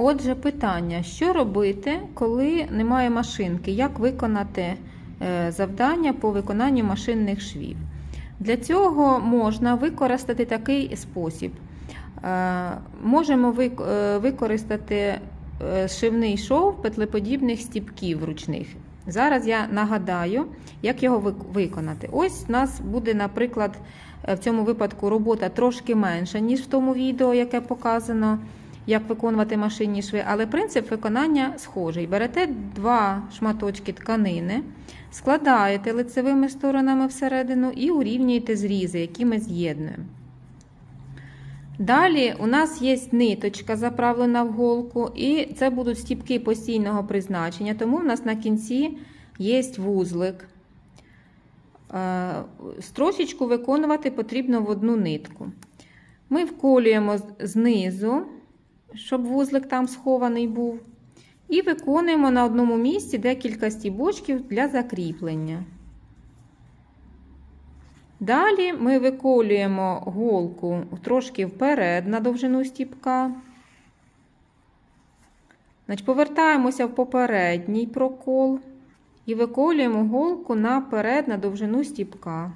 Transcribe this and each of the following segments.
Отже, питання: що робити, коли немає машинки? Як виконати е, завдання по виконанню машинних швів? Для цього можна використати такий спосіб. Е, Можемо е, використати шивний шов петлеподібних стіпків ручних. Зараз я нагадаю, як його виконати. Ось у нас буде, наприклад, в цьому випадку робота трошки менша, ніж в тому відео, яке показано, як виконувати машинні шви, але принцип виконання схожий. Берете два шматочки тканини, складаєте лицевими сторонами всередину і урівнюєте зрізи, які ми з'єднуємо. Далі у нас є ниточка заправлена в голку, і це будуть стіпки постійного призначення, тому в нас на кінці є вузлик. Е, Строчечку виконувати потрібно в одну нитку. Ми вколюємо знизу, щоб вузлик там схований був. І виконуємо на одному місці декілька стібочків для закріплення. Далі ми виколюємо голку трошки вперед на довжину стіпка. Значить, повертаємося в попередній прокол і виколюємо голку наперед на довжину стіпка.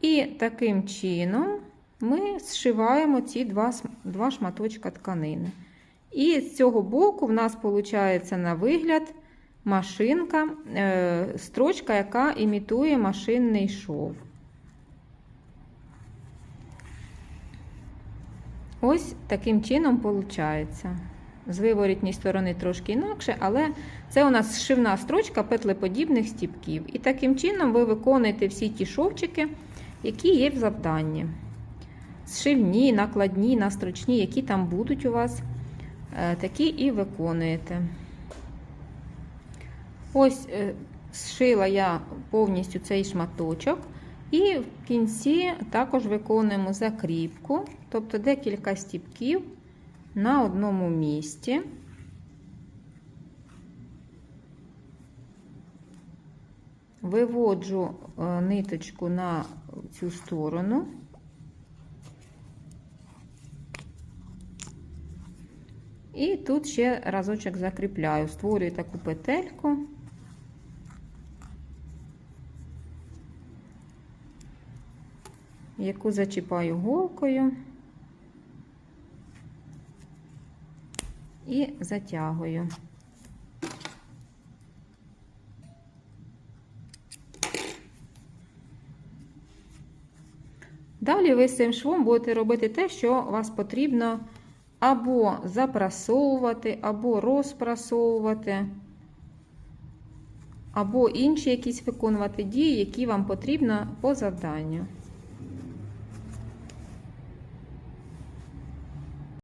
І таким чином ми зшиваємо ці два, два шматочка тканини. І з цього боку в нас виходить на вигляд машинка, е, строчка, яка імітує машинний шов. Ось таким чином виходить. З виворітній сторони трошки інакше, але це у нас шивна строчка петлеподібних стіпків. І таким чином ви виконуєте всі ті шовчики, які є в завданні. Зшивні, накладні, настрочні, які там будуть у вас, е, такі і виконуєте. Ось е, зшила я повністю цей шматочок. І в кінці також виконуємо закріпку, тобто декілька стіпків на одному місці. Виводжу е, ниточку на цю сторону. І тут ще разочок закріпляю, створюю таку петельку. яку зачіпаю голкою і затягую. Далі ви з цим швом будете робити те, що вас потрібно або запрасовувати, або розпрасовувати, або інші якісь виконувати дії, які вам потрібно по завданню.